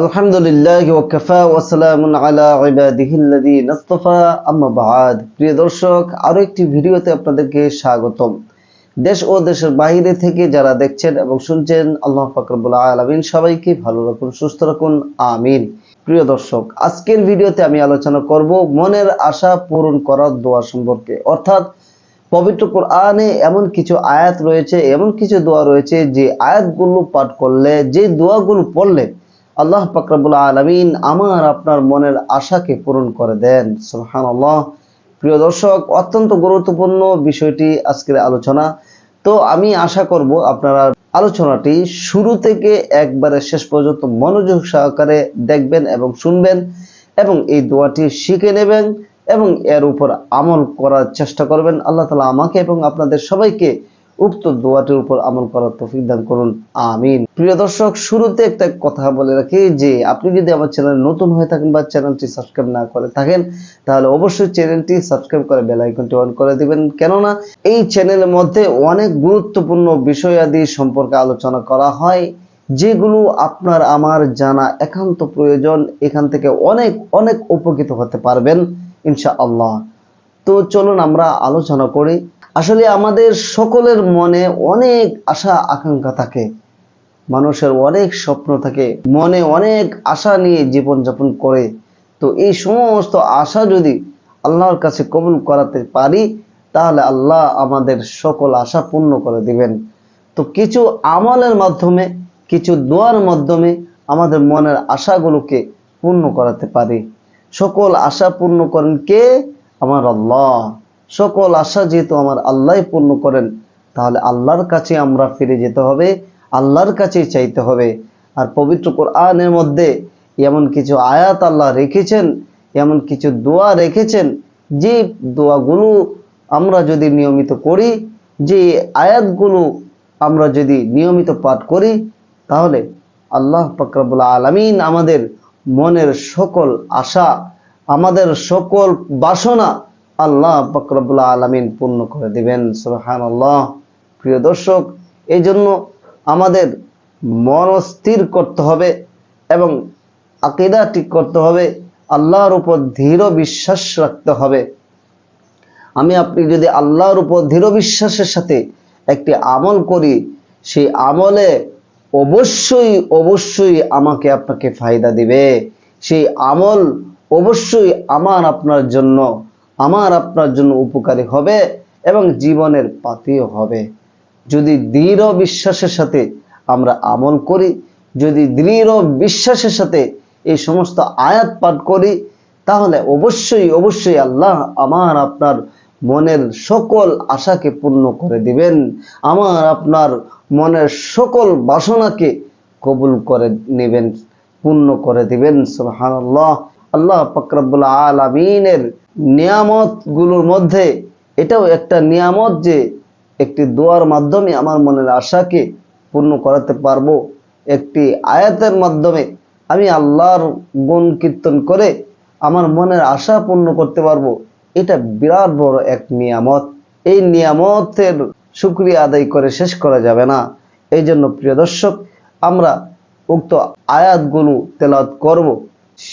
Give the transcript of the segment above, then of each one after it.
আলহামদুলিল্লাহ ওয়াকাফা ওয়াসালামুন আলা ইবাদিহিল্লাযী নাসতাফা আম্মা বাদ প্রিয় দর্শক, আরও একটি ভিডিওতে আপনাদেরকে স্বাগতম। দেশ ও দেশের বাইরে থেকে যারা দেখছেন এবং শুনছেন, আল্লাহ পাক রব্বুল আলামিন সবাইকে ভালো রাখুন, সুস্থ রাখুন, আমিন। প্রিয় দর্শক, আজকের ভিডিওতে আমি আলোচনা করব মনের আশা পূরণ করার দোয়া সম্পর্কে। অর্থাৎ, পবিত্র কোরআনে এমন কিছু আয়াত রয়েছে, এমন কিছু দোয়া রয়েছে যে আয়াতগুলো পাঠ করলে, যে দোয়াগুলো পড়লে আল্লাহ পাকরাবুল আলমিন আমার আপনার মনের আশাকে পূরণ করে দেন। সুহান আল্লাহ প্রিয় দর্শক, অত্যন্ত গুরুত্বপূর্ণ বিষয়টি আজকের আলোচনা। তো আমি আশা করব আপনারা আলোচনাটি শুরু থেকে একবারে শেষ পর্যন্ত মনোযোগ সহকারে দেখবেন এবং শুনবেন এবং এই দোয়াটি শিখে নেবেন এবং এর উপর আমল করার চেষ্টা করবেন। আল্লাহ তালা আমাকে এবং আপনাদের সবাইকে উক্ত দোয়াটির উপর আমল করার তৌফিক দান করুন। আমিন। প্রিয় দর্শক, শুরুতে একটা কথা বলে রাখি যে, আপনি যদি আমার চ্যানেল নতুন হয়ে থাকেন বা চ্যানেলটি সাবস্ক্রাইব না করে থাকেন, তাহলে অবশ্যই চ্যানেলটি সাবস্ক্রাইব করে বেল আইকনটি অন করে দিবেন। কেননা, এই চ্যানেলের মধ্যে অনেক গুরুত্বপূর্ণ বিষয়াদি সম্পর্কে আলোচনা করা হয়, যেগুলো আপনার, আমার জানা একান্ত প্রয়োজন। এখান থেকে অনেক অনেক উপকৃত হতে পারবেন ইনশা আল্লাহ তো চলুন আমরা আলোচনা করি। আসলে আমাদের সকলের মনে অনেক আশা, আকাঙ্ক্ষা থাকে। মানুষের অনেক স্বপ্ন থাকে, মনে অনেক আশা নিয়ে জীবনযাপন করে। তো এই সমস্ত আশা যদি আল্লাহর কাছে কবুল করাতে পারি, তাহলে আল্লাহ আমাদের সকল আশা পূর্ণ করে দিবেন। তো কিছু আমলের মাধ্যমে, কিছু দোয়ার মাধ্যমে আমাদের মনের আশাগুলোকে পূর্ণ করাতে পারি। সকল আশা পূর্ণ করেন কে? আমার আল্লাহ। সকল আশা যেহেতু আমার আল্লাহ পূর্ণ করেন, তাহলে আল্লাহর কাছে আমরা ফিরে যেতে হবে, আল্লাহর কাছেই চাইতে হবে। আর পবিত্র কোরআনের মধ্যে এমন কিছু আয়াত আল্লাহ রেখেছেন, এমন কিছু দোয়া রেখেছেন, যে দোয়াগুলো আমরা যদি নিয়মিত করি, যে আয়াতগুলো আমরা যদি নিয়মিত পাঠ করি, তাহলে আল্লাহ ফকরাবুল আলমিন আমাদের মনের সকল আশা, আমাদের সকল বাসনা আল্লাহ ফকরাবুল আলমিন পূর্ণ করে দিবেন সুহান আল্লাহ প্রিয় দর্শক এই জন্য আমাদের মন স্থির করতে হবে এবং আকিদা ঠিক করতে হবে, আল্লাহর উপর দৃঢ় বিশ্বাস রাখতে হবে। আমি আপনি যদি আল্লাহর উপর দৃঢ় বিশ্বাসের সাথে একটি আমল করি, সেই আমলে অবশ্যই অবশ্যই আমাকে আপনাকে ফায়দা দিবে। সেই আমল অবশ্যই আমার আপনার জন্য। আমার আপনার জন্য উপকারী হবে এবং জীবনের পাতিও হবে। যদি দৃঢ় বিশ্বাসের সাথে আমরা আমল করি, যদি দৃঢ় বিশ্বাসের সাথে এই সমস্ত আয়াত পাঠ করি, তাহলে অবশ্যই অবশ্যই আল্লাহ আমার আপনার মনের সকল আশাকে পূর্ণ করে দিবেন। আমার আপনার মনের সকল বাসনাকে কবুল করে নেবেন, পূর্ণ করে দিবেন। সুবহানাল্লাহ। আল্লাহ ফকরাবুল আলমিনের নিয়ামতগুলোর মধ্যে এটাও একটা নিয়ামত যে একটি দোয়ার মাধ্যমে আমার মনের আশাকে পূর্ণ করাতে পারব। একটি আয়াতের মাধ্যমে আমি আল্লাহর গুণ কীর্তন করে আমার মনের আশা পূর্ণ করতে পারব। এটা বিরাট বড় এক নিয়ামত। এই নিয়ামতের শুক্রিয়া আদায় করে শেষ করা যাবে না। এই জন্য প্রিয় দর্শক, আমরা উক্ত আয়াতগুলো তেলাত করব।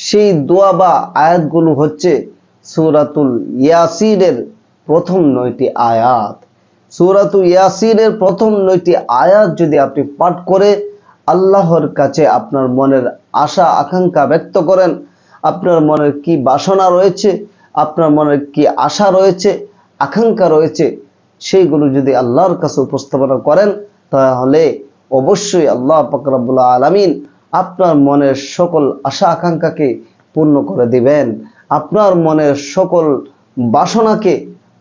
সেই দোয়া বা আয়াতগুলো হচ্ছে সূরাতুল ইয়াসিনের প্রথম নয়টি আয়াত। সূরাতুল ইয়াসিনের প্রথম নয়টি আয়াত যদি আপনি পাঠ করে আল্লাহর কাছে আপনার মনের আশা, আকাঙ্ক্ষা ব্যক্ত করেন, আপনার মনের কি বাসনা রয়েছে, আপনার মনের কি আশা রয়েছে, আকাঙ্ক্ষা রয়েছে, সেইগুলো যদি আল্লাহর কাছে উপস্থাপনা করেন, তাহলে অবশ্যই আল্লাহ ফকরাবুল্লাহ আলমিন আপনার মনের সকল আশা, আকাঙ্ক্ষাকে পূর্ণ করে দিবেন। আপনার মনের সকল বাসনাকে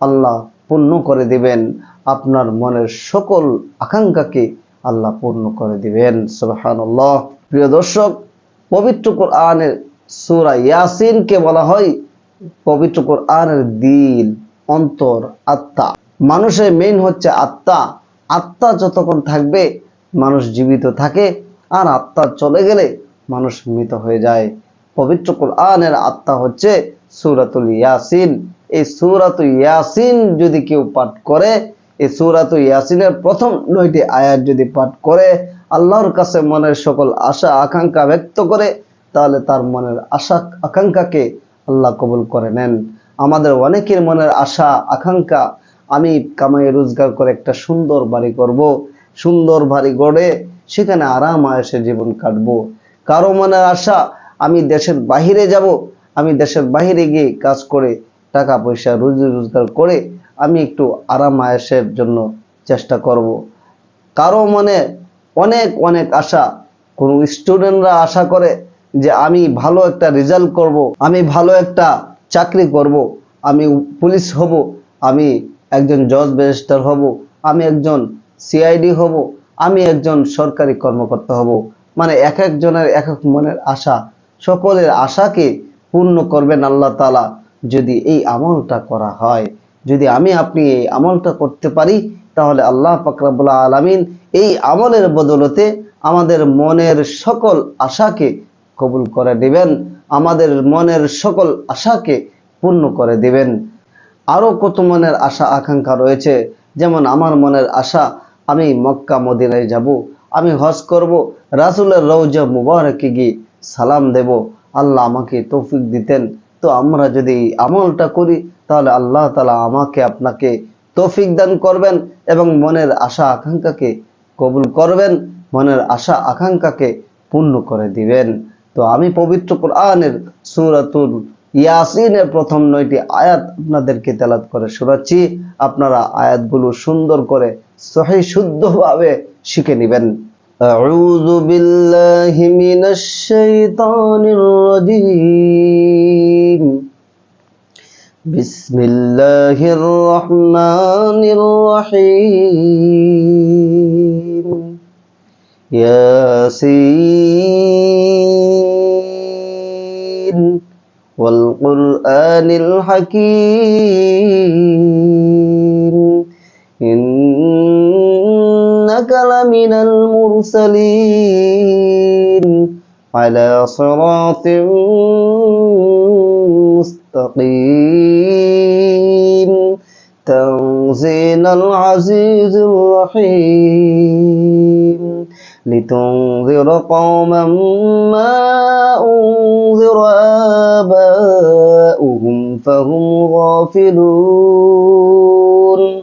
আল্লাহ পূর্ণ করে দিবেন। আপনার মনের সকল আকাঙ্ক্ষাকে আল্লাহ পূর্ণ করে দিবেন। সুবহানাল্লাহ। প্রিয় দর্শক, পবিত্র কোরআনের সূরা ইয়াসিনকে বলা হয় পবিত্র কোরআনের দিল অন্তর, আত্মা। মানুষের মেইন হচ্ছে আত্মা। আত্মা যতক্ষণ থাকবে, মানুষ জীবিত থাকে, আর আত্মা চলে গেলে মানুষ মৃত হয়ে যায়। পবিত্র কোরআনের আত্মা হচ্ছে সুরাতুল ইয়াসিন। এই সূরাতুল ইয়াসিন যদি কেউ পাঠ করে, এই সূরাতুল ইয়াসিনের প্রথম নয়টি আয়াত যদি পাঠ করে, আল্লাহর কাছে মনের সকল আশা, আকাঙ্ক্ষা ব্যক্ত করে, তাহলে তার মনের আশা, আকাঙ্ক্ষাকে আল্লাহ কবুল করে নেন। আমাদের অনেকের মনের আশা, আকাঙ্ক্ষা, আমি কামাই রোজগার করে একটা সুন্দর বাড়ি করব, সুন্দর বাড়ি গড়ে সেখানে আরাম আয়েসে জীবন কাটবো। কারও মনের আশা আমি দেশের বাহিরে যাব, আমি দেশের বাহিরে গিয়ে কাজ করে টাকা পয়সা রুজি রোজগার করে আমি একটু আরাম আয়েসের জন্য চেষ্টা করব। কারও মনে অনেক অনেক আশা। কোন স্টুডেন্টরা আশা করে যে আমি ভালো একটা রেজাল্ট করব, আমি ভালো একটা চাকরি করব, আমি পুলিশ হব, আমি একজন জজ ব্যারিস্টার হব, আমি একজন সিআইডি হব, আমি একজন সরকারি কর্মকর্তা হব। মানে এক একজনের এক এক মনের আশা। সকলের আশাকে পূর্ণ করবেন আল্লাহ তালা যদি এই আমলটা করা হয়। যদি আমি আপনি এই আমলটা করতে পারি, তাহলে আল্লাহ ফাকরাবুল্লাহ আলমিন এই আমলের বদলতে আমাদের মনের সকল আশাকে কবুল করে দিবেন আমাদের মনের সকল আশাকে পূর্ণ করে দিবেন। আরও কত মনের আশা, আকাঙ্ক্ষা রয়েছে? যেমন আমার মনের আশা, আমি মক্কা মদিনায় যাব, আমি হজ করব, রাসুলের রৌজা মুবারকে গিয়ে সালাম দেব, আল্লাহ আমাকে তৌফিক দিতেন। তো আমরা যদি আমলটা করি, তাহলে আল্লাহ তালা আমাকে আপনাকে তৌফিক দান করবেন এবং মনের আশা আকাঙ্ক্ষাকে কবুল করবেন, মনের আশা আকাঙ্ক্ষাকে পূর্ণ করে দিবেন। তো আমি পবিত্র কোরআনের সুরাতুল ইয়াসিনের প্রথম নয়টি আয়াত আপনাদেরকে তেলাত করে শোনাচ্ছি। আপনারা আয়াতগুলো সুন্দর করে সহি শুদ্ধভাবে শিখে নেবেন। أعوذ بالله من الشيطان الرجيم. بسم الله الرحمن الرحيم. ياسين. والقرآن الحكيم. إنك لمن المرسلين على صراط مستقيم. تنزيل العزيز الرحيم. لتنذر قوما ما أنذر آباؤهم فهم غافلون.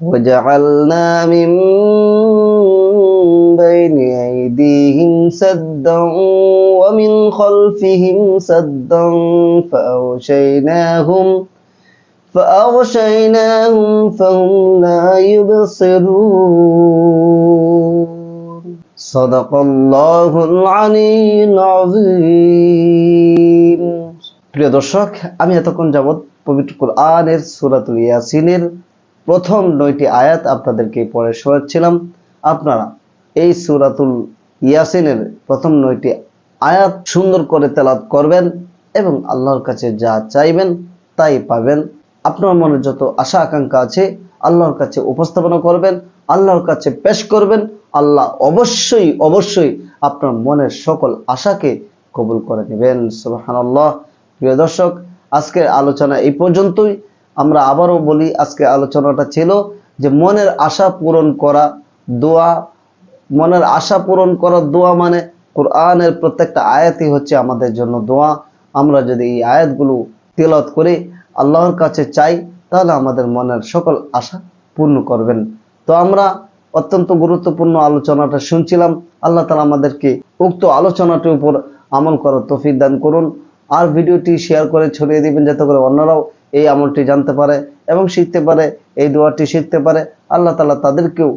وجعلنا من بين أيديهم سدا ومن خلفهم سدا فأغشيناهم فأغشيناهم فهم لا يبصرون صدق الله العلي العظيم প্রিয় দর্শক আমি এতক্ষণ যাবৎ পবিত্র কোরআনের সূরাতুল ইয়াসিনের প্রথম নয়টি আয়াত আপনাদেরকে পড়ে শোনাচ্ছিলাম। আপনারা এই সুরাতুল ইয়াসিনের প্রথম নয়টি আয়াত সুন্দর করে তেলাত করবেন এবং আল্লাহর কাছে যা চাইবেন তাই পাবেন। আপনার মনে যত আশা আকাঙ্ক্ষা আছে, আল্লাহর কাছে উপস্থাপনা করবেন, আল্লাহর কাছে পেশ করবেন। আল্লাহ অবশ্যই অবশ্যই আপনার মনের সকল আশাকে কবুল করে নেবেন। সুবহানাল্লাহ। প্রিয় দর্শক, আজকের আলোচনা এই পর্যন্তই। আমরা আবারও বলি, আজকে আলোচনাটা ছিল যে মনের আশা পূরণ করা দোয়া। মনের আশা পূরণ করা দোয়া মানে কোরআনের প্রত্যেকটা আয়াতই হচ্ছে আমাদের জন্য দোয়া। আমরা যদি এই আয়াতগুলো তেলত করে, আল্লাহর কাছে চাই, তাহলে আমাদের মনের সকল আশা পূর্ণ করবেন। তো আমরা অত্যন্ত গুরুত্বপূর্ণ আলোচনাটা শুনছিলাম। আল্লাহ তালা আমাদেরকে উক্ত আলোচনাটির উপর আমল করার তৌফিক দান করুন। আর ভিডিওটি শেয়ার করে ছড়িয়ে দিবেন যাতে করে অন্যরাও এই আমলটি জানতে পারে এবং শিখতে পারে, এই দোয়াটি শিখতে পারে। আল্লাহ তালা তাদেরকেও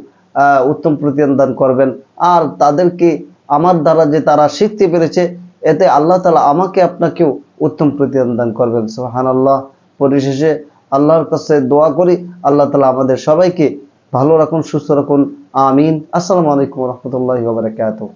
উত্তম প্রতিদান দান করবেন। আর তাদেরকে আমার দ্বারা যে তারা শিখতে পেরেছে, এতে আল্লাহ তালা আমাকে আপনাকেও উত্তম প্রতিদান দান করবেন। সোহান আল্লাহ পরিশেষে আল্লাহর কাছে দোয়া করি, আল্লাহ তালা আমাদের সবাইকে ভালো রাখুন, সুস্থ রাখুন। আমিন। আসসালামু আলাইকুম রহমতুল্লাহ বারকাতুহ।